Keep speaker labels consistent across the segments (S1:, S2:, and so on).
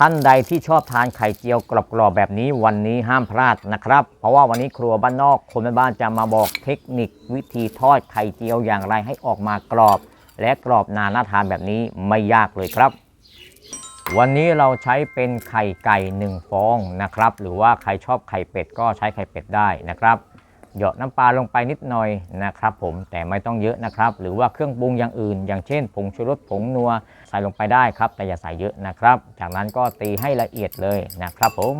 S1: ท่านใดที่ชอบทานไข่เจียวกรอบๆแบบนี้วันนี้ห้ามพลาดนะครับ เพราะว่าวันนี้ครัวบ้านนอกคนบ้านจะมาบอกเทคนิควิธีทอดไข่เจียวอย่างไรให้ออกมากรอบ และกรอบนานน่าทานแบบนี้ไม่ยากเลยครับ วันนี้เราใช้เป็นไข่ไก่หนึ่งฟองนะครับ หรือว่าใครชอบไข่เป็ดก็ใช้ไข่เป็ดได้นะครับ เหยาะน้ำปลาลงไปนิดหน่อยนะครับผมแต่ไม่ต้องเยอะนะครับ หรือว่าเครื่องปรุงอย่างอื่น อย่างเช่น ผงชูรสผงนัวใส่ลงไปได้ครับ แต่อย่าใส่เยอะนะครับ จากนั้นก็ตีให้ละเอียดเลยนะครับผม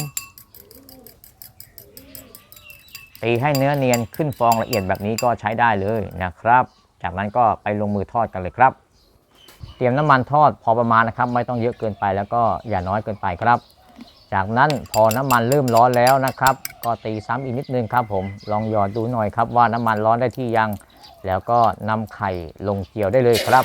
S1: ตีให้เนื้อเนียนขึ้นฟองละเอียดแบบนี้ก็ใช้ได้เลยนะครับ จากนั้นก็ไปลงมือทอดกันเลยครับ เตรียมน้ำมันทอดพอประมาณนะครับ ไม่ต้องเยอะเกินไปแล้วก็อย่าน้อยเกินไปครับ จากนั้นพอน้ำมันเริ่มร้อนแล้วนะครับ ก็ตีซ้ำอีกนิดนึงครับผมลองหยอดดูหน่อยครับว่าน้ำมันร้อนได้ที่ยัง แล้วก็นำไข่ลงเจียวได้เลยครับ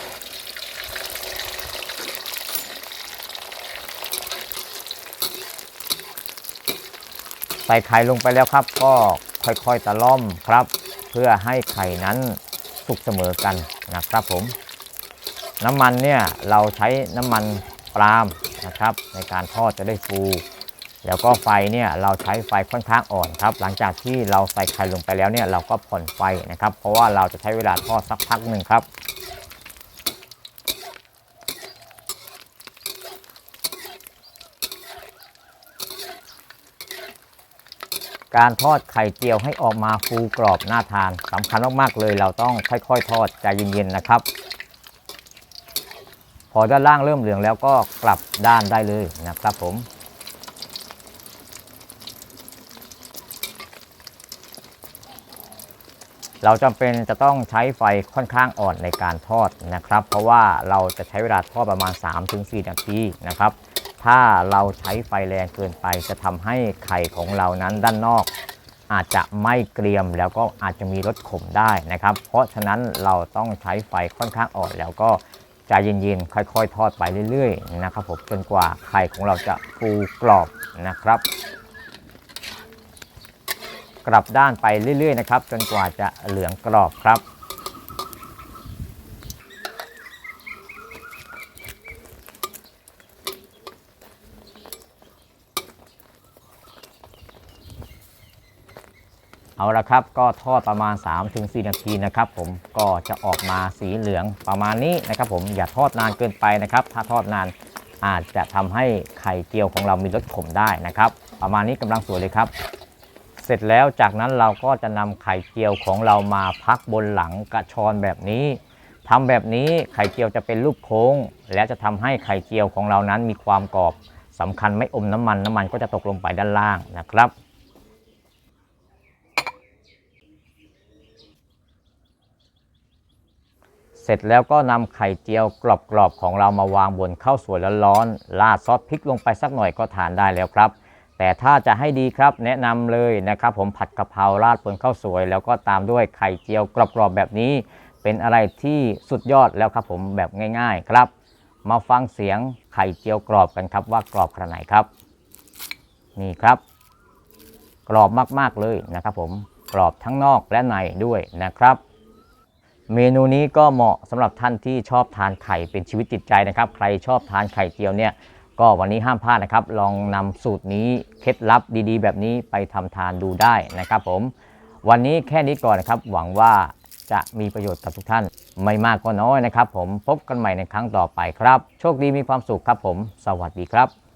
S1: ใส่ไข่ลงไปแล้วครับ ก็ค่อยๆตะล่อมครับ เพื่อให้ไข่นั้นสุกเสมอกันนะครับผม น้ำมันเนี่ยเราใช้น้ำมันปาล์ม นะครับในการทอดจะได้ฟู แล้วก็ไฟเนี่ยเราใช้ไฟค่อนข้างอ่อนครับ หลังจากที่เราใส่ไข่ลงไปแล้วเนี่ยเราก็ผ่อนไฟนะครับ เพราะว่าเราจะใช้เวลาทอดสักพักหนึ่งครับการทอดไข่เจียวให้ออกมาฟูกรอบน่าทานสำคัญมากๆเลยเราต้องค่อยๆ ทอดใจเย็นๆนะครับ พอด้านล่างเริ่มเหลืองแล้วก็กลับด้านได้เลยนะครับผมเราจำเป็นจะต้องใช้ไฟค่อนข้างอ่อนในการทอดนะครับ เพราะว่าเราจะใช้เวลาทอดประมาณ 3-4 นาทีนะครับ ถ้าเราใช้ไฟแรงเกินไปจะทำให้ไข่ของเรานั้นด้านนอก อาจจะไม่เกรียมแล้วก็อาจจะมีรสขมได้นะครับ เพราะฉะนั้นเราต้องใช้ไฟค่อนข้างอ่อนแล้วก็ ใจเย็นๆ ค่อยๆ ทอดไปเรื่อยๆ นะครับผม จนกว่าไข่ของเราจะฟูกรอบนะครับ กลับด้านไปเรื่อยๆ นะครับ จนกว่าจะเหลืองกรอบครับ เอาละครับก็ทอดประมาณ 3-4 นาทีนะครับ ผมก็จะออกมาสีเหลืองประมาณนี้นะครับ ผมอย่าทอดนานเกินไปนะครับ ถ้าทอดนานอาจจะทำให้ไข่เจียวของเรามีรสขมได้นะครับ ประมาณนี้กำลังสวยเลยครับ เสร็จแล้วจากนั้นเราก็จะนำไข่เจียวของเรามาพักบนหลังกระชอนแบบนี้ทำแบบนี้ไข่เจียวจะเป็นรูปโค้ง และจะทำให้ไข่เจียวของเรานั้นมีความกรอบสำคัญไม่อมน้ำมันน้ำมันก็จะตกลงไปด้านล่างนะครับ เส ร็จแล้วก็นำไข่เจียวกรอบๆของเรามาวางบนข้าวสวยร้อนๆราดซอสพริกลงไปสักหน่อยก็ทานได้แล้วครับ แต่ถ้าจะให้ดีครับแนะนำเลยนะครับผมผัดกะเพราราดบนข้าวสวย แล้วก็ตามด้วยไข่เจียวกรอบๆแบบนี้ เป็นอะไรที่สุดยอดแล้วครับผมแบบง่าย ๆครับ มาฟังเสียงไข่เจียวกรอบกันครับว่ากรอบขนาดไหนครับ นี่ครับ กรอบมากๆเลยนะครับผมกรอบทั้งนอกและในด้วยนะครับ เมนูนี้ก็เหมาะสำหรับท่านที่ชอบทานไข่เป็นชีวิตจิตใจนะครับ ใครชอบทานไข่เจียวเนี่ยก็วันนี้ห้ามพลาดนะครับ ลองนำสูตรนี้เคล็ดลับดีๆ แบบนี้ไปทำทานดูได้นะครับผม วันนี้แค่นี้ก่อนนะครับ หวังว่าจะมีประโยชน์กับทุกท่าน ไม่มากก็น้อยนะครับ ผมพบกันใหม่ในครั้งต่อไปครับ โชคดีมีความสุขครับผม สวัสดีครับ